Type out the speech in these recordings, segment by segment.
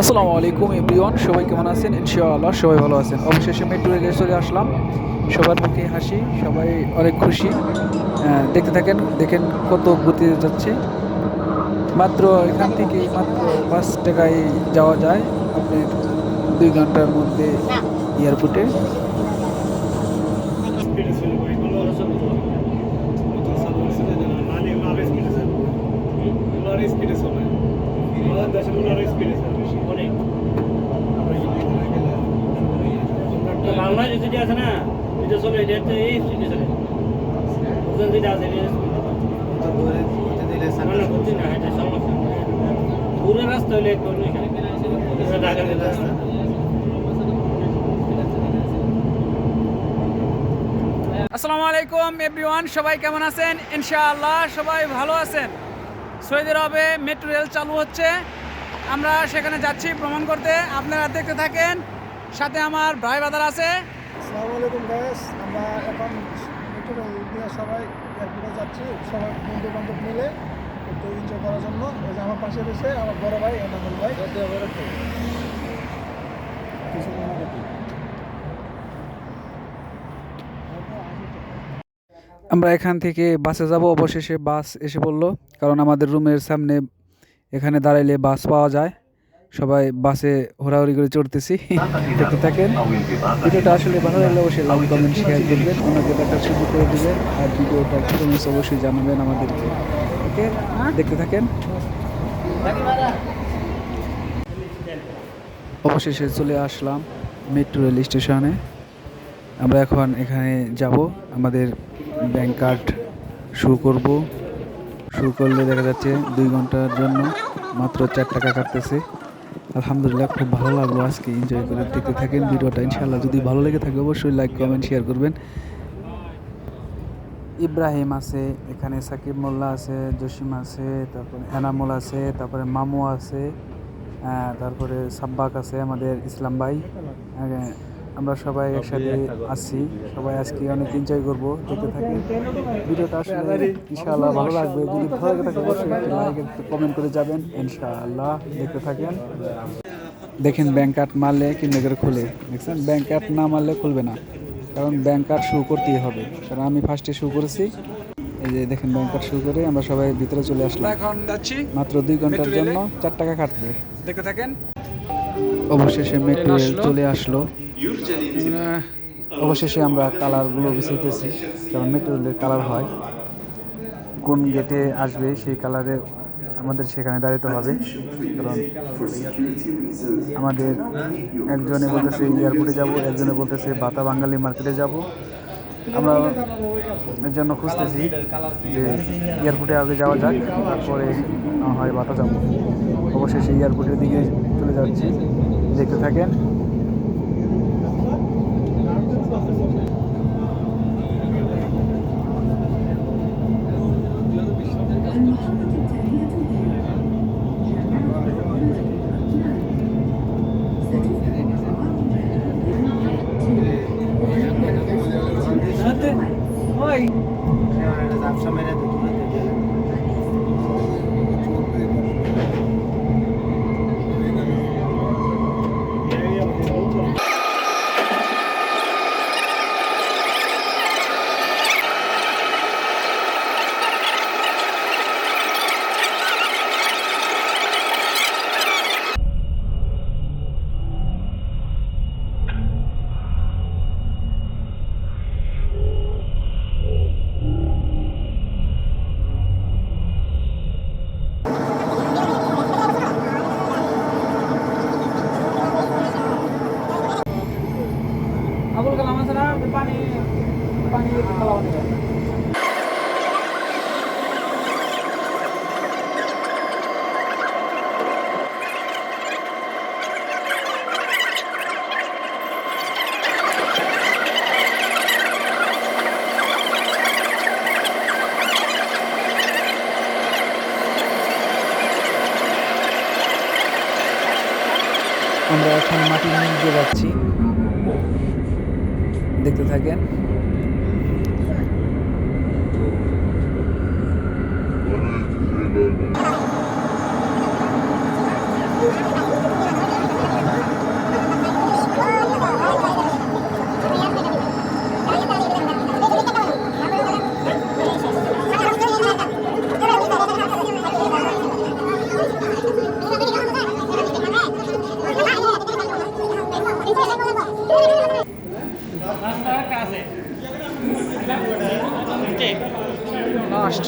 আসসালামু আলাইকুম এভরিওয়ান, সবাই কেমন আছেন? ইনশাআল্লাহ সবাই ভালো আছেন। অবশেষে মেট্রো রেলে চলে আসলাম। সবার মুখে হাসি, সবাই অনেক খুশি। দেখতে থাকেন, দেখেন কত গতিতে যাচ্ছে। মাত্র এখান থেকে মাত্র পাঁচ টাকায় যাওয়া যায় আপনি দুই ঘণ্টার মধ্যে এয়ারপোর্টে। স্পিডে ছিল এগুলো নতুন চালু হয়েছে না জানা মানে আরও স্পিডে চলে এগুলো আরও স্পিডে চলে আমাদের দেশেরগুলো আরও স্পিডে চলে বেশি অনেক যেটা আছে না যেটা চলে, এটা তো এই চলে। ওজন আছে এটা এটা পুরো রাস্তা হলে এটা আসসালামু আলাইকুম এভরিওয়ান সবাই কেমন আছেন? ইনশাআল্লাহ সবাই ভালো আছেন। সৌদি আরবে মেট্রো রেল চালু হচ্ছে। আমরা সেখানে যাচ্ছি ভ্রমণ করতে। আপনারা দেখতে থাকেন সাথে আমার ভাই বাদার আছে। আসসালামু আলাইকুম গ্যাস আমরা এখন সবাই এয়ারপোর্টে যাচ্ছি সবাই বন্ধু বান্ধব মিলে একটু এনজয় করার জন্য। ওই যে আমার পাশে রয়েছে আমার বড় ভাই এনামুল ভাই। কিছু আমরা এখান থেকে বাসে যাব অবশেষে বাস এসে পড়ল কারণ আমাদের রুমের সামনে এখানে দাঁড়াইলে বাস পাওয়া যায়। সবাই বাসে হোরাহুরি করে চড়তেছি। দেখতে থাকেন। ভিডিওটা আসলে ভালো লাগলে অবশ্যই লাইক কমেন্ট শেয়ার করবেন। ওনাকে দেখার সুযোগ করে দেবেন। আর ভিডিওটা কেমন হয়েছে অবশ্যই জানাবেন আমাদেরকে। ওকে? দেখতে থাকেন। অবশেষে চলে আসলাম মেট্রো রেল স্টেশনে। আমরা এখন এখানে যাব। আমাদের ব্যাংক কার্ড শুরু করব। শুরু করলে দেখা যাচ্ছে দুই ঘণ্টার জন্য মাত্র চার টাকা কাটতেছে। আলহামদুলিল্লাহ, খুব ভালো লাগল আজকে এনজয় করে দেখতে থাকেন ভিডিওটা। ইনশাআল্লাহ যদি ভালো লেগে থাকে অবশ্যই লাইক কমেন্ট শেয়ার করবেন। ইব্রাহিম আছে, এখানে সাকিব মোল্লা আছে, জসিম আছে, তারপরে এনামুল আছে, তারপরে মামু আছে তারপরে সাব্বাক আছে আমাদের ইসলাম ভাই। আমরা সবাই একসাথে আছি। সবাই আজকে অনেক এনজয় করব দেখতে থাকি। ভিডিওটা আসলে ইনশাআল্লাহ ভালো লাগবে। যদি ভালো লাগে থাকে অবশ্যই একটু লাইক একটু কমেন্ট করে যাবেন। ইনশাআল্লাহ দেখতে থাকেন। দেখেন ব্যাংক কার্ড মারলে কিনে করে খুলে? দেখছেন? ব্যাংক কার্ড না মারলে খুলবে না। কারণ ব্যাংক কার্ড শু করতেই হবে। কারণ আমি ফার্স্টে শু করেছি। এই যে দেখেন ব্যাংক কার্ড শুরু করে আমরা সবাই ভিতরে চলে আসলাম। মাত্র দুই ঘণ্টার জন্য চার টাকা কাটবে দেখতে থাকেন। অবশেষে মেট্রো রেল চলে আসলো। অবশেষে আমরা কালারগুলো বিছাইতেছি কারণ মেট্রো রেলের কালার হয়। কোন গেটে আসবে সেই কালারে আমাদের সেখানে দাঁড়াতে হবে। কারণ আমাদের একজনে বলতেছে এয়ারপোর্টে যাব একজনে বলতেছে বাতা বাঙালি মার্কেটে যাব। আমরা এর জন্য খুঁজতেছি যে এয়ারপোর্টে আগে যাওয়া যাক তারপরে হয় বাতা যাব। অবশেষে এয়ারপোর্টের দিকে চলে যাচ্ছি। দেখতে থাকেন। আমরা এখন মাটির নিচে যাচ্ছি। দেখতে থাকেন ফার্স্ট আমরা এরপরে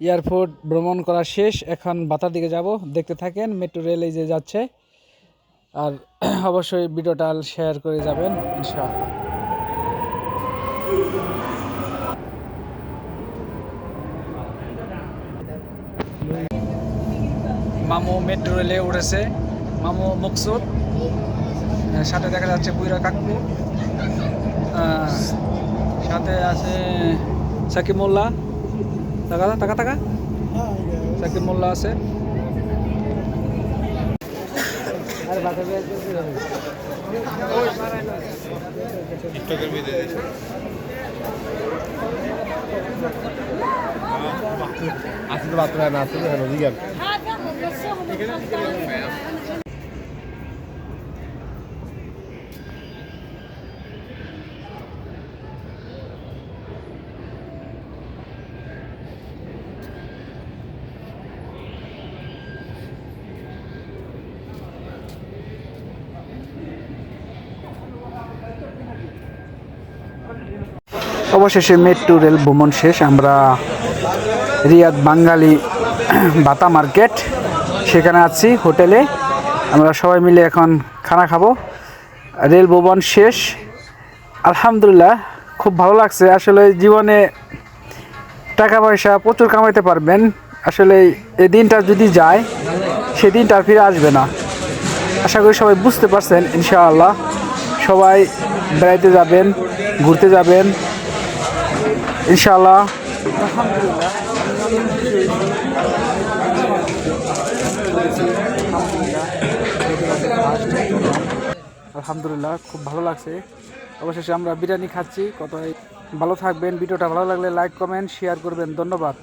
এয়ারপোর্ট ভ্রমণ করা শেষ। এখন বাতার দিকে যাব। দেখতে থাকেন, মেট্রো রেল যে যাচ্ছে। আর অবশ্যই ভিডিওটা শেয়ার করে যাবেন, ইনশাআল্লাহ। মামু মেট্রো রেলে উঠেছে মামু মকসুদ। সাথে দেখা যাচ্ছে বুইরা কাকু সাথে আছে সাকিব মোল্লা। টাকা টাকা টাকা? হ্যাঁ সাকিব মোল্লা আছে। আসলে বাচ্চা না আসলে হলো অবশেষে মেট্রো রেল ভ্রমণ শেষ। আমরা রিয়াদ বাঙালি বাতা মার্কেট, সেখানে আছি হোটেলে। আমরা সবাই মিলে এখন খানা খাব। রেল ভ্রমণ শেষ। আলহামদুলিল্লাহ, খুব ভালো লাগছে। আসলে জীবনে টাকা পয়সা প্রচুর কামাইতে পারবেন। আসলে এই দিনটা যদি যায়, সেই দিনটা ফিরে আসবে না। আশা করি সবাই বুঝতে পারছেন, ইনশাআল্লাহ। সবাই বেড়াইতে যাবেন, ঘুরতে যাবেন। ইনশাআল্লাহ। আলহামদুলিল্লাহ, খুব ভালো লাগছে। অবশেষে আমরা বিরিয়ানি খাচ্ছি। কত ভালো থাকবেন। ভিডিওটা ভালো লাগলে লাইক কমেন্ট শেয়ার করবেন। ধন্যবাদ।